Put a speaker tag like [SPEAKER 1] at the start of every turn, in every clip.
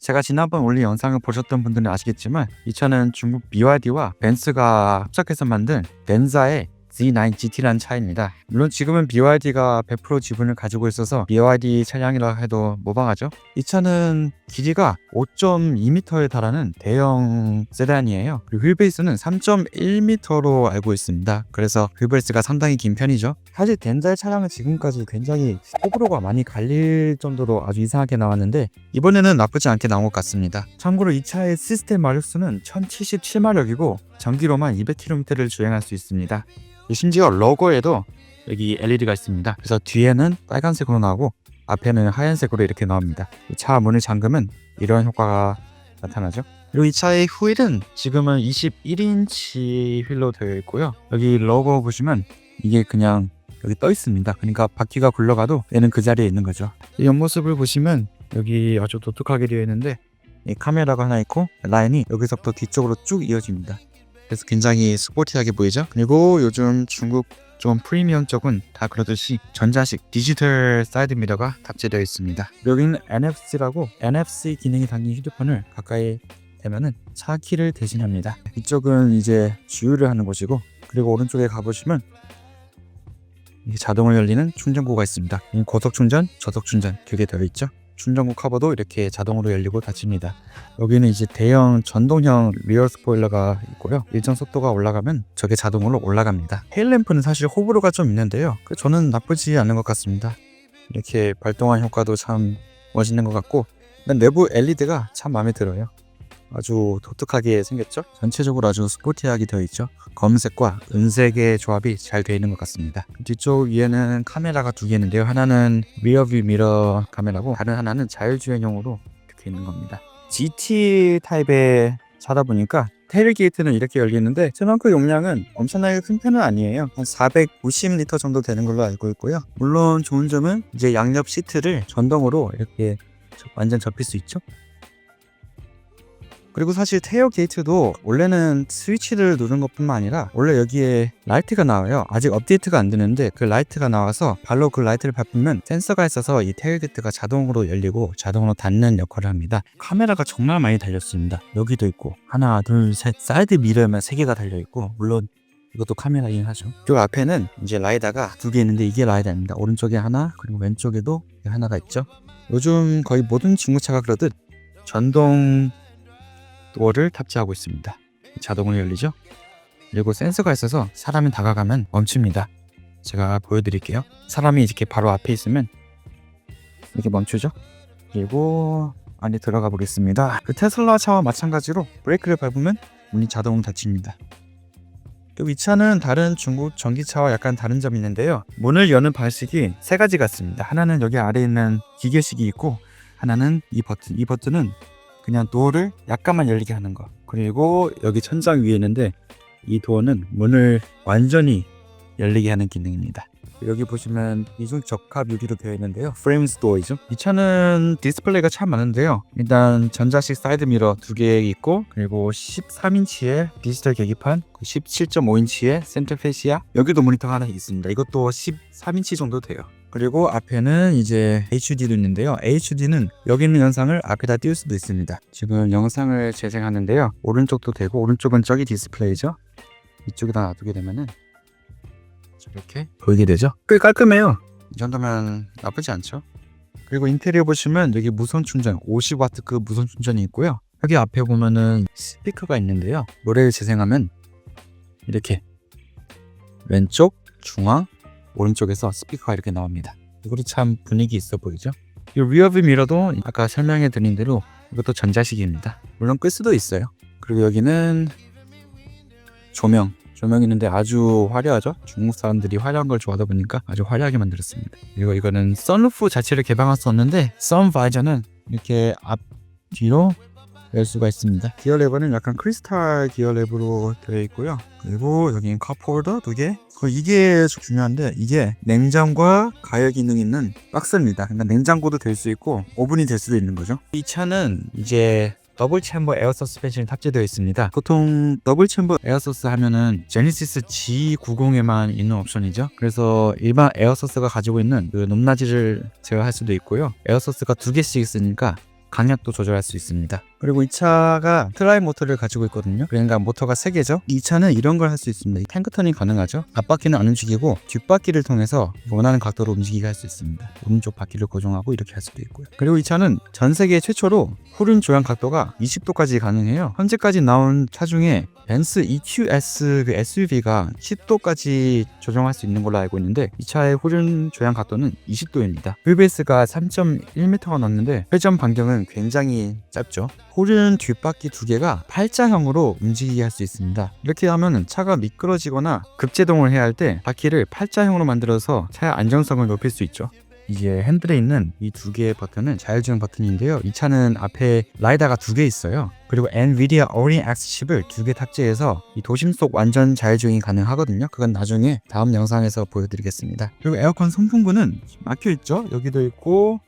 [SPEAKER 1] 제가 지난번 올린 영상을 보셨던 분들은 아시겠지만 이 차는 중국 BYD와 벤츠가 합작해서 만든 벤자의 Z9 GT라는 차입니다. 물론 지금은 BYD가 100% 지분을 가지고 있어서 BYD 차량이라 해도 무방하죠. 이 차는 길이가 5.2m에 달하는 대형 세단이에요. 그리고 휠베이스는 3.1m로 알고 있습니다. 그래서 휠베이스가 상당히 긴 편이죠. 사실 덴자의 차량은 지금까지 굉장히 호불호가 많이 갈릴 정도로 아주 이상하게 나왔는데 이번에는 나쁘지 않게 나온 것 같습니다. 참고로 이 차의 시스템 마력수는 1077마력이고 전기로만 200km를 주행할 수 있습니다. 심지어 로고에도 여기 LED가 있습니다. 그래서 뒤에는 빨간색으로 나오고 앞에는 하얀색으로 이렇게 나옵니다. 이차 문을 잠그면 이런 효과가 나타나죠. 그리고 이 차의 휠은 지금은 21인치 휠로 되어 있고요. 여기 로고 보시면 이게 그냥 여기 떠 있습니다. 그러니까 바퀴가 굴러가도 얘는 그 자리에 있는 거죠. 이 옆모습을 보시면 여기 아주 독특하게 되어 있는데 이 카메라가 하나 있고 라인이 여기서부터 뒤쪽으로 쭉 이어집니다. 그래서 굉장히 스포티하게 보이죠. 그리고 요즘 중국 좀 프리미엄 쪽은 다 그러듯이 전자식 디지털 사이드 미러가 탑재되어 있습니다. 여기는 NFC라고 NFC 기능이 담긴 휴대폰을 가까이 대면은 차 키를 대신합니다. 이쪽은 이제 주유를 하는 곳이고 그리고 오른쪽에 가보시면 자동으로 열리는 충전구가 있습니다. 이 고속 충전, 저속 충전 그게 되어 있죠. 충전구 커버도 이렇게 자동으로 열리고 닫힙니다. 여기는 이제 대형 전동형 리어 스포일러가 있고요. 일정 속도가 올라가면 저게 자동으로 올라갑니다. 테일램프는 사실 호불호가 좀 있는데요. 그 저는 나쁘지 않은 것 같습니다. 이렇게 발동한 효과도 참 멋있는 것 같고 난 내부 LED가 참 마음에 들어요. 아주 독특하게 생겼죠? 전체적으로 아주 스포티하게 되어 있죠? 검은색과 은색의 조합이 잘 되어 있는 것 같습니다. 뒤쪽 위에는 카메라가 두 개 있는데요. 하나는 리어뷰 미러 카메라고 다른 하나는 자율주행용으로 이렇게 있는 겁니다. GT 타입의 차다 보니까 테일 게이트는 이렇게 열리는데 트렁크 용량은 엄청나게 큰 편은 아니에요. 한 490리터 정도 되는 걸로 알고 있고요. 물론 좋은 점은 이제 양옆 시트를 전동으로 이렇게 완전 접힐 수 있죠. 그리고 사실 테어 게이트도 원래는 스위치를 누른 것뿐만 아니라 원래 여기에 라이트가 나와요. 아직 업데이트가 안 되는데 그 라이트가 나와서 발로 그 라이트를 밟으면 센서가 있어서 이 테일 게이트가 자동으로 열리고 자동으로 닫는 역할을 합니다. 카메라가 정말 많이 달렸습니다. 여기도 있고 하나, 둘, 셋 사이드 미러에만 세 개가 달려 있고 물론 이것도 카메라이긴 하죠. 그 앞에는 이제 라이다가 두 개 있는데 이게 라이다입니다. 오른쪽에 하나 그리고 왼쪽에도 하나가 있죠. 요즘 거의 모든 중고차가 그러듯 전동 도어를 탑재하고 있습니다. 자동으로 열리죠? 그리고 센서가 있어서 사람이 다가가면 멈춥니다. 제가 보여드릴게요. 사람이 이렇게 바로 앞에 있으면 이렇게 멈추죠? 그리고 안에 들어가 보겠습니다. 그 테슬라 차와 마찬가지로 브레이크를 밟으면 문이 자동으로 닫힙니다. 이 차는 다른 중국 전기차와 약간 다른 점이 있는데요. 문을 여는 방식이 세 가지가 있습니다. 하나는 여기 아래에 있는 기계식이 있고 하나는 이 버튼. 이 버튼은 그냥 도어를 약간만 열리게 하는 거. 그리고 여기 천장 위에 있는데 이 도어는 문을 완전히 열리게 하는 기능입니다. 여기 보시면 이중 적합 유리로 되어 있는데요. 프레임스 도어이죠. 이 차는 디스플레이가 참 많은데요. 일단 전자식 사이드 미러 두 개 있고 그리고 13인치의 디지털 계기판, 17.5인치의 센터 페시아 여기도 모니터가 하나 있습니다. 이것도 13인치 정도 돼요. 그리고 앞에는 이제 HD도 있는데요. HD는 여기 있는 영상을 앞에다 띄울 수도 있습니다. 지금 영상을 재생하는데요. 오른쪽도 되고 오른쪽은 저기 디스플레이죠. 이쪽에다 놔두게 되면은 저렇게 보이게 되죠. 꽤 깔끔해요. 이 정도면 나쁘지 않죠. 그리고 인테리어 보시면 여기 무선 충전 50와트급 무선 충전이 있고요. 여기 앞에 보면은 스피커가 있는데요. 노래를 재생하면 이렇게 왼쪽, 중앙, 오른쪽에서 스피커가 이렇게 나옵니다. 이것도 참 분위기 있어 보이죠? 이 리어뷰 미러도 아까 설명해 드린 대로 이것도 전자식입니다. 물론 끌 수도 있어요. 그리고 여기는 조명. 조명 있는데 아주 화려하죠? 중국 사람들이 화려한 걸 좋아하다 보니까 아주 화려하게 만들었습니다. 그리고 이거는 썬루프 자체를 개방할 수 없는데 썬 바이저는 이렇게 앞 뒤로 열 수가 있습니다. 기어 레버는 약간 크리스탈 기어 레버로 되어 있고요. 그리고 여기는 컵홀더 두 개. 그 이게 중요한데 이게 냉장과 가열 기능 있는 박스입니다. 그러니까 냉장고도 될 수 있고 오븐이 될 수도 있는 거죠. 이 차는 이제 더블 챔버 에어 서스펜션이 탑재되어 있습니다. 보통 더블 챔버 에어 서스 하면은 제니시스 G90에만 있는 옵션이죠. 그래서 일반 에어 서스가 가지고 있는 그 높낮이를 제어할 수도 있고요. 에어 서스가 두 개씩 있으니까 강약도 조절할 수 있습니다. 그리고 이 차가 트라이 모터를 가지고 있거든요. 그러니까 모터가 3개죠. 이 차는 이런 걸 할 수 있습니다. 탱크 터닝 가능하죠. 앞바퀴는 안 움직이고 뒷바퀴를 통해서 원하는 각도로 움직이게 할 수 있습니다. 오른쪽 바퀴를 고정하고 이렇게 할 수도 있고요. 그리고 이 차는 전 세계 최초로 후륜 조향 각도가 20도까지 가능해요. 현재까지 나온 차 중에 벤츠 EQS 그 SUV가 10도까지 조정할 수 있는 걸로 알고 있는데 이 차의 후륜 조향 각도는 20도입니다. 휠베이스가 3.1m가 넘는데 회전 반경은 굉장히 짧죠. 후륜 뒷바퀴 두 개가 팔자형으로 움직이게 할 수 있습니다. 이렇게 하면 차가 미끄러지거나 급제동을 해야 할 때 바퀴를 팔자형으로 만들어서 차의 안정성을 높일 수 있죠. 이게 핸들에 있는 이 두 개의 버튼은 자율주행 버튼인데요. 이 차는 앞에 라이다가 두 개 있어요. 그리고 엔비디아 어린 X 칩을 두 개 탑재해서 이 도심 속 완전 자율주행이 가능하거든요. 그건 나중에 다음 영상에서 보여드리겠습니다. 그리고 에어컨 선풍구는 막혀 있죠. 여기도 있고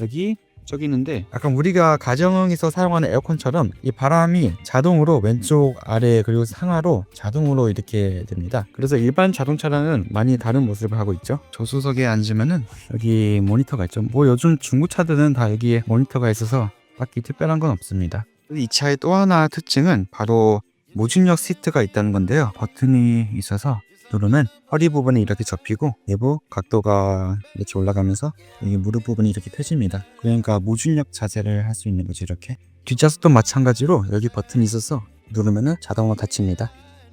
[SPEAKER 1] 여기 저기 있는데 약간 우리가 가정에서 사용하는 에어컨처럼 이 바람이 자동으로 왼쪽 아래 그리고 상하로 자동으로 이렇게 됩니다. 그래서 일반 자동차랑은 많이 다른 모습을 하고 있죠. 조수석에 앉으면은 여기 모니터가 있죠. 뭐 요즘 중고차들은 다 여기에 모니터가 있어서 딱히 특별한 건 없습니다. 이 차의 또 하나 특징은 바로 무중력 시트가 있다는 건데요. 버튼이 있어서 누르면 허리 부분이 이렇게 접히고 내부 각도가 이렇게 올라가면서 여기 무릎 부분이 이렇게 펴집니다. 그러니까 무중력 자세를 할 수 있는 거죠 이렇게. 뒷좌석도 마찬가지로 여기 버튼이 있어서 누르면은 자동으로 닫힙니다.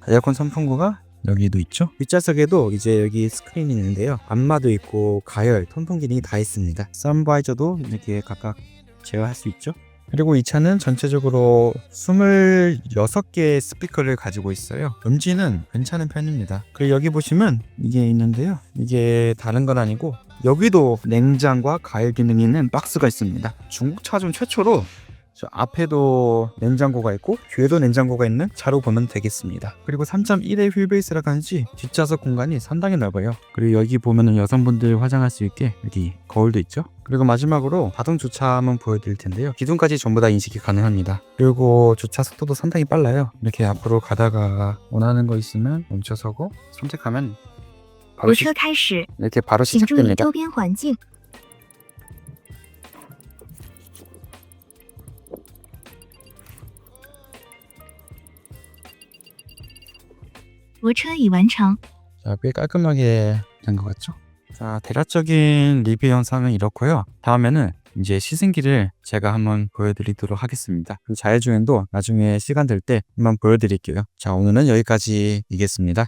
[SPEAKER 1] 에어컨 선풍구가 여기도 있죠. 뒷좌석에도 이제 여기 스크린이 있는데요. 안마도 있고 가열, 통풍 기능이 다 있습니다. 선바이저도 이렇게 각각 제어할 수 있죠. 그리고 이 차는 전체적으로 26개의 스피커를 가지고 있어요. 음질은 괜찮은 편입니다. 그리고 여기 보시면 이게 있는데요. 이게 다른 건 아니고 여기도 냉장과 가열 기능이 있는 박스가 있습니다. 중국 차 중 최초로 저 앞에도 냉장고가 있고 뒤에도 냉장고가 있는 차로 보면 되겠습니다. 그리고 3.1의 휠베이스라 하는지 뒷좌석 공간이 상당히 넓어요. 그리고 여기 보면은 여성분들 화장할 수 있게 여기 거울도 있죠. 그리고 마지막으로 자동 주차 한번 보여드릴 텐데요. 기둥까지 전부 다 인식이 가능합니다. 그리고 주차 속도도 상당히 빨라요. 이렇게 앞으로 가다가 원하는 거 있으면 멈춰서고 선택하면 바로 시작됩니다.
[SPEAKER 2] 도착이 완성.
[SPEAKER 1] 자, 꽤 깔끔하게 된 것 같죠? 자, 대략적인 리뷰 영상은 이렇고요. 다음에는 이제 시승기를 제가 한번 보여드리도록 하겠습니다. 자율주행도 나중에 시간 될 때 한번 보여드릴게요. 자, 오늘은 여기까지이겠습니다.